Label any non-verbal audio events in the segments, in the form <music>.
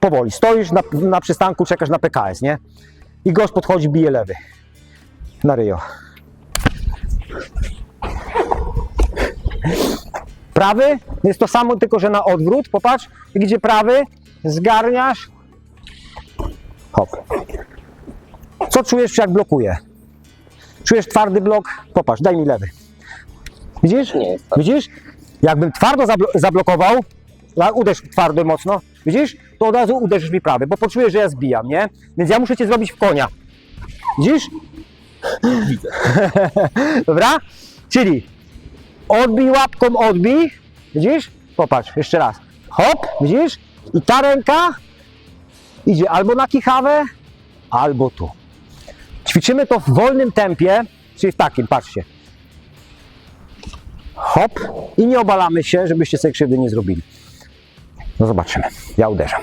powoli. Stoisz na, na przystanku, czekasz na PKS, nie? I gość podchodzi, bije lewy. Na ryjo. Prawy jest to samo, tylko że na odwrót. Popatrz, gdzie prawy, zgarniasz. Hop. Co czujesz, jak blokuje? Czujesz twardy blok? Popatrz, daj mi lewy. Widzisz? Nie tak. Widzisz? Jakbym twardo zablo- zablokował, uderz twardo mocno, widzisz? To od razu uderzysz mi prawy, bo poczujesz, że ja zbijam, nie? Więc ja muszę cię zrobić w konia. Widzisz? Widzę. <laughs> Dobra? Czyli odbij łapką, odbij. Widzisz? Popatrz, jeszcze raz. Hop, widzisz? I ta ręka idzie albo na kichawę, albo tu. Ćwiczymy to w wolnym tempie, czyli w takim, patrzcie. Hop i nie obalamy się, żebyście sobie krzywdy nie zrobili. No zobaczymy. Ja uderzam.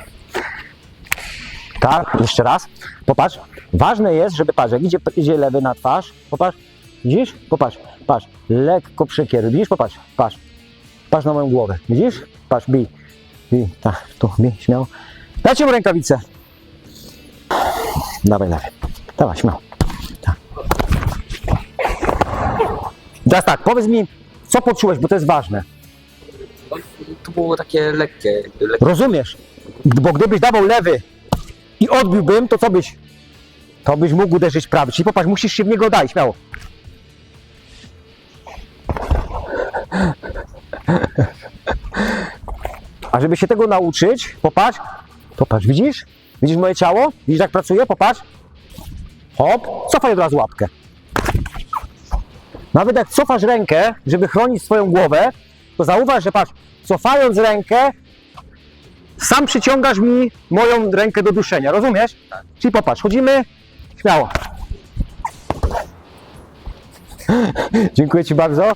Tak, jeszcze raz. Popatrz. Ważne jest, żeby patrz, jak idzie, idzie lewy na twarz, popatrz, widzisz? Popatrz, patrz, lekko przekieruj, widzisz? Popatrz, patrz, patrz na moją głowę, widzisz? Patrz, bij, bij, tak, tu, bij, śmiało. Dajcie mu rękawicę. Dawaj, dawaj, dawaj, śmiało. Tak. Teraz tak, powiedz mi, co poczułeś, bo to jest ważne. Było takie lekkie. lekkie. Rozumiesz? Bo gdybyś dawał lewy i odbiłbym, to co byś? To byś mógł uderzyć prawy. Czyli popatrz, musisz się w niego dać, śmiało. A żeby się tego nauczyć, popatrz, popatrz, widzisz? Widzisz moje ciało? Widzisz jak pracuje? Popatrz. Hop, cofaj od razu łapkę. Nawet jak cofasz rękę, żeby chronić swoją głowę, to zauważ, że patrz, cofając rękę, sam przyciągasz mi moją rękę do duszenia, rozumiesz? Czyli popatrz, chodzimy, śmiało. <gasps> Dziękuję Ci bardzo.